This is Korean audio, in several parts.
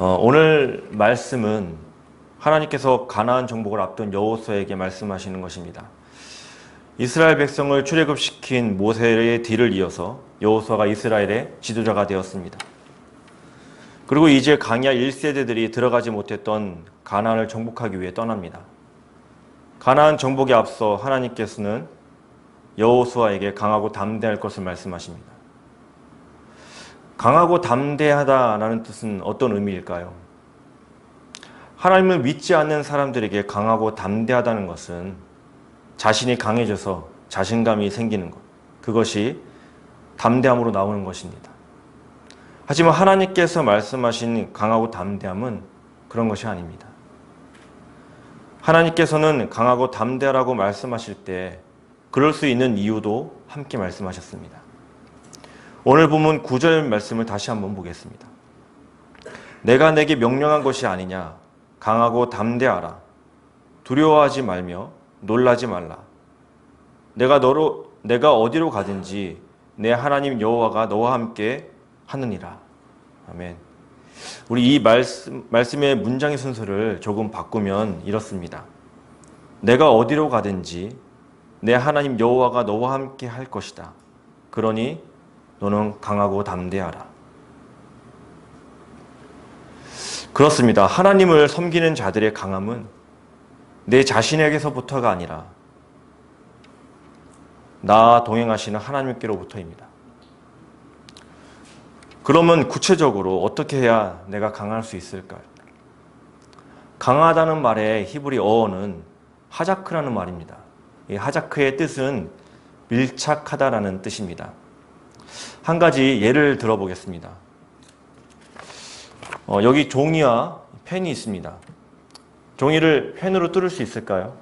어, 오늘 말씀은 하나님께서 가나안 정복을 앞둔 여호수아에게 말씀하시는 것입니다. 이스라엘 백성을 출애굽시킨 모세의 뒤를 이어서 여호수아가 이스라엘의 지도자가 되었습니다. 그리고 이제 강야 1세대들이 들어가지 못했던 가나안을 정복하기 위해 떠납니다. 가나안 정복에 앞서 하나님께서는 여호수아에게 강하고 담대할 것을 말씀하십니다. 강하고 담대하다라는 뜻은 어떤 의미일까요? 하나님을 믿지 않는 사람들에게 강하고 담대하다는 것은 자신이 강해져서 자신감이 생기는 것. 그것이 담대함으로 나오는 것입니다. 하지만 하나님께서 말씀하신 강하고 담대함은 그런 것이 아닙니다. 하나님께서는 강하고 담대하라고 말씀하실 때 그럴 수 있는 이유도 함께 말씀하셨습니다. 오늘 본문 9절 말씀을 다시 한번 보겠습니다. 내가 내게 명령한 것이 아니냐 강하고 담대하라 두려워하지 말며 놀라지 말라 내가 너로 내가 어디로 가든지 내 하나님 여호와가 너와 함께 하느니라 아멘. 우리 이 말씀 말씀의 문장의 순서를 조금 바꾸면 이렇습니다. 내가 어디로 가든지 내 하나님 여호와가 너와 함께 할 것이다. 그러니 너는 강하고 담대하라. 그렇습니다. 하나님을 섬기는 자들의 강함은 내 자신에게서부터가 아니라 나 동행하시는 하나님께로부터입니다. 그러면 구체적으로 어떻게 해야 내가 강할 수 있을까요? 강하다는 말의 히브리 어어는 하자크라는 말입니다. 이 하자크의 뜻은 밀착하다라는 뜻입니다. 한 가지 예를 들어보겠습니다. 어, 여기 종이와 펜이 있습니다. 종이를 펜으로 뚫을 수 있을까요?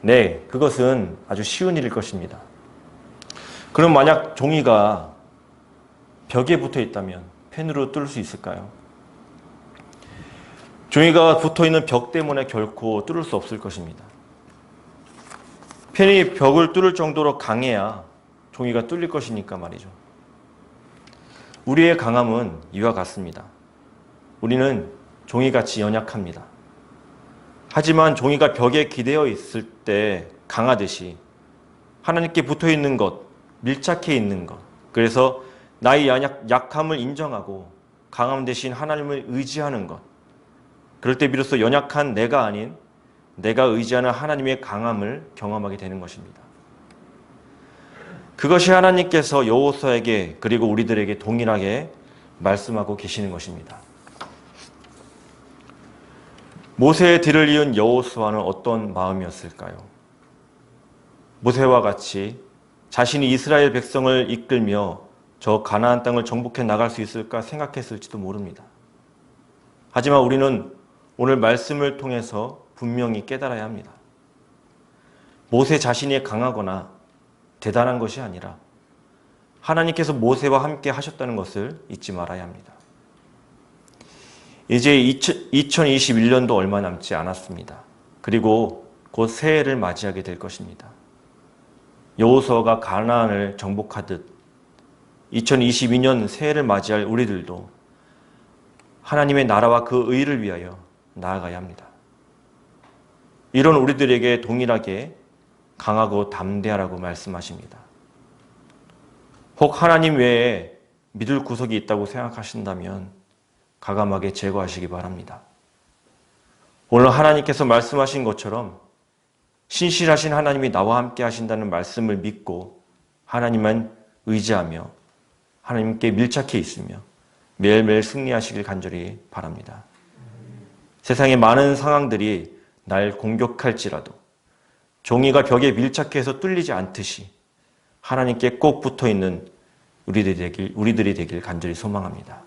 네, 그것은 아주 쉬운 일일 것입니다. 그럼 만약 종이가 벽에 붙어 있다면 펜으로 뚫을 수 있을까요? 종이가 붙어 있는 벽 때문에 결코 뚫을 수 없을 것입니다. 펜이 벽을 뚫을 정도로 강해야 종이가 뚫릴 것이니까 말이죠. 우리의 강함은 이와 같습니다. 우리는 종이같이 연약합니다. 하지만 종이가 벽에 기대어 있을 때 강하듯이 하나님께 붙어 있는 것, 밀착해 있는 것, 그래서 나의 약, 약함을 인정하고 강함 대신 하나님을 의지하는 것, 그럴 때 비로소 연약한 내가 아닌 내가 의지하는 하나님의 강함을 경험하게 되는 것입니다. 그것이 하나님께서 여호수아에게 그리고 우리들에게 동일하게 말씀하고 계시는 것입니다. 모세의 뒤를 이은 여호수아는 어떤 마음이었을까요? 모세와 같이 자신이 이스라엘 백성을 이끌며 저 가나안 땅을 정복해 나갈 수 있을까 생각했을지도 모릅니다. 하지만 우리는 오늘 말씀을 통해서 분명히 깨달아야 합니다. 모세 자신이 강하거나 대단한 것이 아니라 하나님께서 모세와 함께 하셨다는 것을 잊지 말아야 합니다. 이제 2021년도 얼마 남지 않았습니다. 그리고 곧 새해를 맞이하게 될 것입니다. 여호수아가 가나안을 정복하듯 2022년 새해를 맞이할 우리들도 하나님의 나라와 그 의를 위하여 나아가야 합니다. 이런 우리들에게 동일하게 강하고 담대하라고 말씀하십니다. 혹 하나님 외에 믿을 구석이 있다고 생각하신다면 가감하게 제거하시기 바랍니다. 오늘 하나님께서 말씀하신 것처럼 신실하신 하나님이 나와 함께 하신다는 말씀을 믿고 하나님만 의지하며 하나님께 밀착해 있으며 매일매일 승리하시길 간절히 바랍니다. 세상의 많은 상황들이 날 공격할지라도 종이가 벽에 밀착해서 뚫리지 않듯이 하나님께 꼭 붙어 있는 우리들이 되길, 우리들이 되길 간절히 소망합니다.